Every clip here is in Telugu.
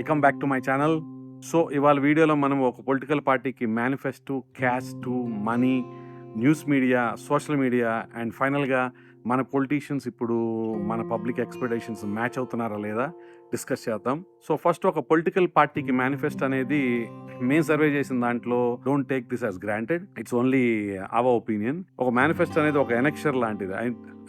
Welcome back to my channel so ఇవాళ వీడియోలో మనం ఒక పొలిటికల్ పార్టీకి manifesto caste money news media social media and ఫైనల్గా మన పొలిటీషియన్స్ ఇప్పుడు మన పబ్లిక్ ఎక్స్పెక్టేషన్స్ మ్యాచ్ అవుతున్నారా లేదా? డిస్కస్ చేద్దాం. సో ఫస్ట్ ఒక పొలిటికల్ పార్టీకి మేనిఫెస్ట్ అనేది మేము సర్వే చేసిన దాంట్లో don't take this as granted. It's only our opinion. ఒక మేనిఫెస్ట్ అనేది ఒక ఎనెక్షర్ లాంటిది.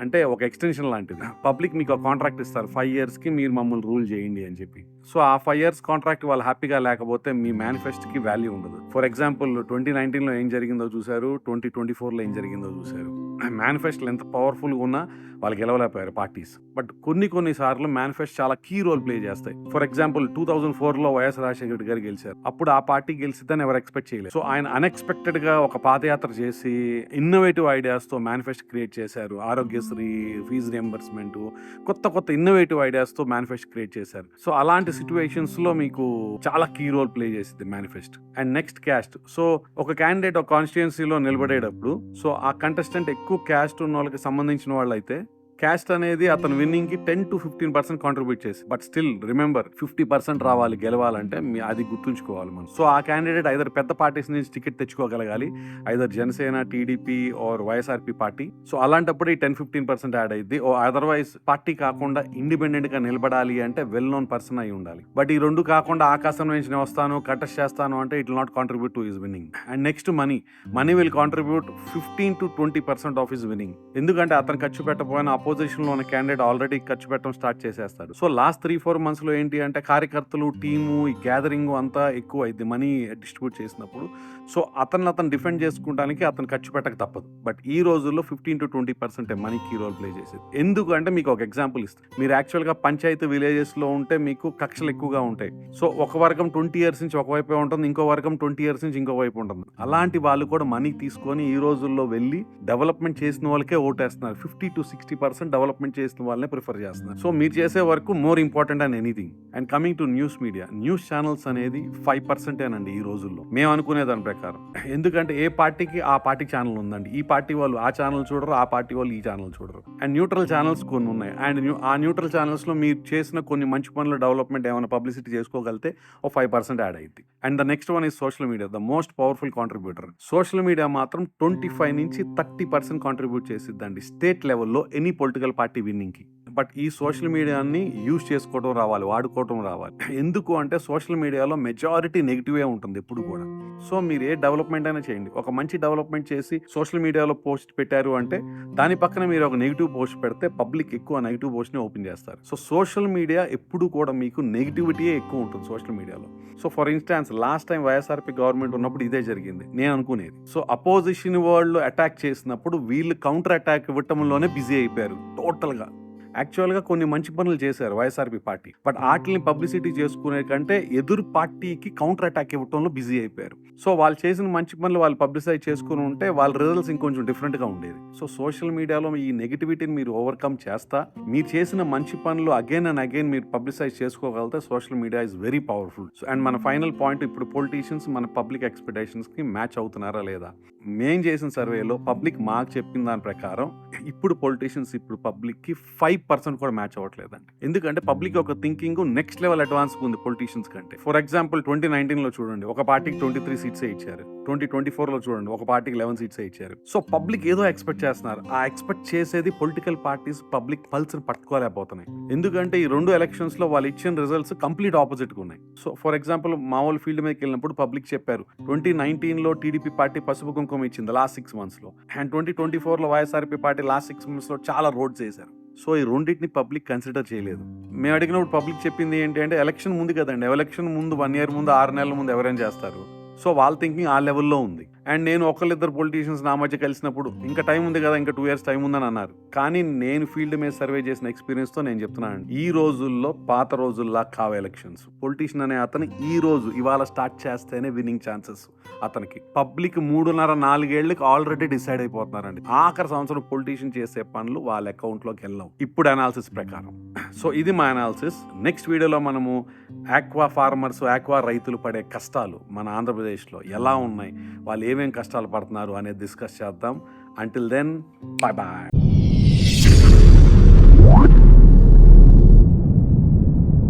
అంటే ఒక ఎక్స్టెన్షన్ లాంటిది. పబ్లిక్ మీకు కాంట్రాక్ట్ ఇస్తారు. ఫైవ్ ఇయర్స్కి మీరు మమ్మల్ని రూల్ చేయండి అని చెప్పి. సో ఆ ఫైవ్ ఇయర్స్ కాంట్రాక్ట్ వాళ్ళు హ్యాపీగా లేకపోతే మీ మేనిఫెస్ట్కి వాల్యూ ఉండదు. ఫర్ ఎగ్జాంపుల్ ట్వంటీ నైన్టీన్లో ఏం జరిగిందో చూశారు. ట్వంటీ ట్వంటీ ఫోర్లో ఏం జరిగిందో చూశారు. మేనిఫెస్టోలు ఎంత పవర్ఫుల్గా ఉన్నా వాళ్ళు గెలవలేకపోయారు పార్టీస్. బట్ కొన్ని కొన్ని సార్లు మేనిఫెస్ట్ చాలా కీ రోల్ ప్లే చేస్తాయి. ఫర్ ఎగ్జాంపుల్ టూ థౌసండ్ ఫోర్లో వైఎస్ రాజశేఖర రెడ్డి గారు గెలిచారు. అప్పుడు ఆ పార్టీ గెలిచిద్దని ఎవరు ఎక్స్పెక్ట్ చేయలేదు. సో ఆయన అన్ఎక్స్పెక్టెడ్గా ఒక పాదయాత్ర చేసి ఇన్నోవేటివ్ ఐడియాస్తో మేనిఫెస్ట్ క్రియేట్ చేశారు. ఆరోగ్యశ్రీ ఫీజు రియంబర్స్మెంట్ కొత్త కొత్త ఇన్నోవేటివ్ ఐడియాస్తో మేనిఫెస్ట్ క్రియేట్ చేశారు. సో అలాంటి సిచ్యువేషన్స్లో మీకు చాలా కీ రోల్ ప్లే చేసింది manifest and next caste so ఒక క్యాండిడేట్ ఒక కాన్స్టిట్యున్సీలో నిలబడేటప్పుడు సో ఆ కంటెస్టెంట్ ఎక్కువ క్యాస్ట్ ఉన్న వాళ్ళకి సంబంధించిన వాళ్ళు అయితే క్యాస్ట్ అనేది అతను విన్నింగ్కి ten to fifteen percent contribute చేసి but still remember fifty percent రావాలి గెలవాలంటే మీ- అది గుర్తుంచుకోవాలి మనం. సో ఆ క్యాండిడేట్ ఐదర్ పెద్ద పార్టీస్ నుంచి ticket తెచ్చుకోగలగాలి either Janasena TDP or YSRP party so అలాంటప్పుడు ఈ టెన్ ఫిఫ్టీన్ పర్సెంట్ యాడ్ అయింది ఓ అదర్వైజ్ పార్టీ కాకుండా ఇండిపెండెంట్గా నిలబడాలి అంటే వెల్ నోన్ పర్సన్ అయి ఉండాలి. బట్ ఈ రెండు కాకుండా ఆకాశం నుంచి నేను వస్తాను కటెస్ట్ చేస్తాను అంటే it not contribute to his winning and next money money will contribute fifteen to twenty percent of his winning ఎందుకంటే అతను ఖర్చు పెట్టబోయిన అపో లో ఉన్న క్యాండిడేట్ ఆల్రెడీ ఖర్చు పెట్టడం స్టార్ట్ చేసేస్తాడు. సో లాస్ట్ త్రీ ఫోర్ మంత్స్లో ఏంటి అంటే కార్యకర్తలు టీము ఈ గ్యాదరింగ్ అంతా ఎక్కువ అయింది మనీ డిస్ట్రిబ్యూట్ చేసినప్పుడు. సో అతను అతను డిఫెండ్ చేసుకోవడానికి అతను ఖర్చు పెట్టక తప్పదు. బట్ ఈ రోజుల్లో fifteen to twenty percent money key role play చేసేది. ఎందుకు అంటే మీకు ఒక ఎగ్జాంపుల్ ఇస్తాను మీరు యాక్చువల్గా పంచాయతీ విలేజెస్లో ఉంటే మీకు కక్షలు ఎక్కువగా ఉంటాయి. సో ఒక వర్గం ట్వంటీ ఇయర్స్ నుంచి ఒకవైపే ఉంటుంది ఇంకో వర్గం ట్వంటీ ఇయర్స్ నుంచి ఇంకో వైపు ఉంటుంది. అలాంటి వాళ్ళు కూడా మనీ తీసుకొని ఈ రోజుల్లో వెళ్ళి డెవలప్మెంట్ చేసిన వాళ్ళకే ఓటేస్తున్నారు. Fifty to sixty percent development చేసిన వాళ్ళనే ప్రిఫర్ చేస్తున్నారు. సో మీరు చేసే work more important and anything and coming to news media news channels అనేది ఫైవ్ పర్సెంటేనండి ఈ రోజుల్లో. మేము అనుకునే దాని ప్రకారం. ఎందుకంటే ఏ పార్టీకి ఆ పార్టీ ఛానల్ ఉందండి. ఈ పార్టీ వాళ్ళు ఆ ఛానల్ చూడరు ఆ పార్టీ వాళ్ళు ఈ ఛానల్ చూడరు. అండ్ న్యూట్రల్ ఛానల్స్ కొన్ని ఉన్నాయి. అండ్ ఆ న్యూట్రల్ ఛానల్స్లో మీరు చేసిన కొన్ని మంచి పనులు డెవలప్మెంట్ ఏమైనా పబ్లిసిటీ చేసుకోగలిగితే ఓ ఫైవ్ పర్సెంట్ యాడ్ అయింది and the next one is social media the most powerful contributor social media మాత్రం ట్వంటీ ఫైవ్ నుంచి థర్టీ పర్సెంట్ కాంట్రిబ్యూట్ చేసిద్దండి. స్టేట్ లెవెల్లో ఎనీ పొలిటికల్ పార్టీ విన్నింగ్కి బట్ ఈ సోషల్ మీడియాని యూజ్ చేసుకోవడం రావాలి వాడుకోవటం రావాలి. ఎందుకు అంటే సోషల్ మీడియాలో మెజారిటీ నెగిటివే ఉంటుంది ఎప్పుడు కూడా. సో మీరు ఏ డెవలప్మెంట్ అయినా చేయండి. ఒక మంచి డెవలప్మెంట్ చేసి సోషల్ మీడియాలో పోస్ట్ పెట్టారు అంటే దాని పక్కన మీరు ఒక నెగిటివ్ పోస్ట్ పెడితే పబ్లిక్ ఎక్కువ నెగిటివ్ పోస్ట్ని ఓపెన్ చేస్తారు. సో సోషల్ మీడియా ఎప్పుడు కూడా మీకు నెగిటివిటీయే ఎక్కువ ఉంటుంది సోషల్ మీడియాలో. So for instance last time YSRP government ఉన్నప్పుడు ఇదే జరిగింది. నేను అనుకునేది. సో అపోజిషన్ వాళ్ళు అటాక్ చేసినప్పుడు వీళ్ళు కౌంటర్ అటాక్ ఇవ్వటంలోనే బిజీ అయిపోయారు టోటల్గా. యాక్చువల్గా కొన్ని మంచి పనులు చేశారు వైఎస్ఆర్పీ పార్టీ. బట్ వాటిని పబ్లిసిటీ చేసుకునే కంటే ఎదురు పార్టీకి కౌంటర్ అటాక్ ఇవ్వటంలో బిజీ అయిపోయారు. సో వాళ్ళు చేసిన మంచి పనులు వాళ్ళు పబ్లిసైజ్ చేసుకుని ఉంటే వాళ్ళ రిజల్ట్స్ ఇంకొంచెం డిఫరెంట్గా ఉండేది. సో సోషల్ మీడియాలో ఈ నెగిటివిటీని మీరు ఓవర్కమ్ చేస్తా మీరు చేసిన మంచి పనులు అగైన్ అండ్ అగైన్ మీరు పబ్లిసైజ్ చేసుకోగలిగితే social media is very powerful. And మన ఫైనల్ పాయింట్ ఇప్పుడు పొలిటీషియన్స్ మన పబ్లిక్ ఎక్స్పెక్టేషన్స్కి మ్యాచ్ అవుతున్నారా లేదా? మేం చేసిన సర్వేలో పబ్లిక్ మాకు చెప్పిన దాని ప్రకారం ఇప్పుడు పొలిటీషియన్స్ ఇప్పుడు పబ్లిక్కి ఫైవ్ పర్సెంట్ కూడా మ్యాచ్ అవ్వట్లేదండి. ఎందుకంటే పబ్లిక్ ఒక థింకింగ్ నెక్స్ట్ లెవెల్ అడ్వాన్స్ ఉంది పొలిటీషియన్స్ కంటే. ఫర్ ఎగ్జాంపుల్ ట్వంటీ నైన్టీన్లో చూడండి ఒక పార్టీకి ట్వంటీ త్రీ సీట్స్ ఇచ్చారు. ట్వంటీ ట్వంటీ ఫోర్లో చూడండి ఒక పార్టీకి లెవెన్ సీట్స్ ఇచ్చారు. సో పబ్లిక్ ఏదో ఎక్స్పెక్ట్ చేస్తున్నారు. ఆ ఎక్స్పెక్ట్ చేసేది పొలిటికల్ పార్టీస్ పబ్లిక్ పల్స్ పట్టుకోలేకపోతున్నాయి. ఎందుకంటే ఈ రెండు ఎలక్షన్స్లో వాళ్ళు ఇచ్చిన రిజల్ట్స్ కంప్లీట్ ఆపోజిట్గా ఉన్నాయి. సో ఫర్ ఎగ్జాంపుల్ మామూలు ఫీల్డ్ మీదకి వెళ్ళినప్పుడు పబ్లిక్ చెప్పారు ట్వంటీ నైన్టీన్లో టీడీపీ పార్టీ పసుపు కుంకుమ ఇచ్చింది లాస్ట్ సిక్స్ మంత్స్లో. అండ్ ట్వంటీ ట్వంటీ ఫోర్లో వైఎస్ఆర్పీ పార్టీ లాస్ట్ సిక్స్ మంత్స్లో చాలా రోడ్స్ వేశారు సో ఈ రెండింటిని పబ్లిక్ కన్సిడర్ చేయలేదు. మేము అడిగినప్పుడు పబ్లిక్ చెప్పింది ఏంటి అంటే ఎలక్షన్ ముందు కదండి ఎలక్షన్ ముందు వన్ ఇయర్ ముందు ఆరు నెలల ముందు ఎవరైనా చేస్తారు? సో వాళ్ళ థింకింగ్ ఆ లెవెల్లో ఉంది. అండ్ నేను ఒకళ్ళిద్దరు పొలిటీషియన్స్ నా మధ్య కలిసినప్పుడు ఇంకా టైం ఉంది కదా ఇంకా టూ ఇయర్స్ టైం ఉందని అన్నారు. కానీ నేను ఫీల్డ్ మీద సర్వే చేసిన ఎక్స్పీరియన్స్తో నేను చెప్తున్నాను ఈ రోజుల్లో పాత రోజుల్లా కావ ఎలక్షన్స్ పొలిటీషియన్ అనే అతను ఈ రోజు ఇవాళ స్టార్ట్ చేస్తేనే విన్నింగ్ ఛాన్సెస్ అతనికి. పబ్లిక్ మూడున్నర నాలుగేళ్ళకి ఆల్రెడీ డిసైడ్ అయిపోతున్నారండి. ఆఖరి సంవత్సరం పొలిటీషియన్ చేసే పనులు వాళ్ళ అకౌంట్లోకి వెళ్ళవు. ఇప్పుడు అనాలిసిస్ ప్రకారం. సో ఇది మా అనాలిసిస్ నెక్స్ట్ వీడియోలో మనము ఆక్వా ఫార్మర్స్ ఆక్వా రైతులు పడే కష్టాలు మన ఆంధ్రప్రదేశ్లో ఎలా ఉన్నాయి? వాళ్ళు ఏమేమి కష్టాలు పడుతున్నారు అనేది డిస్కస్ చేద్దాం. Until then bye bye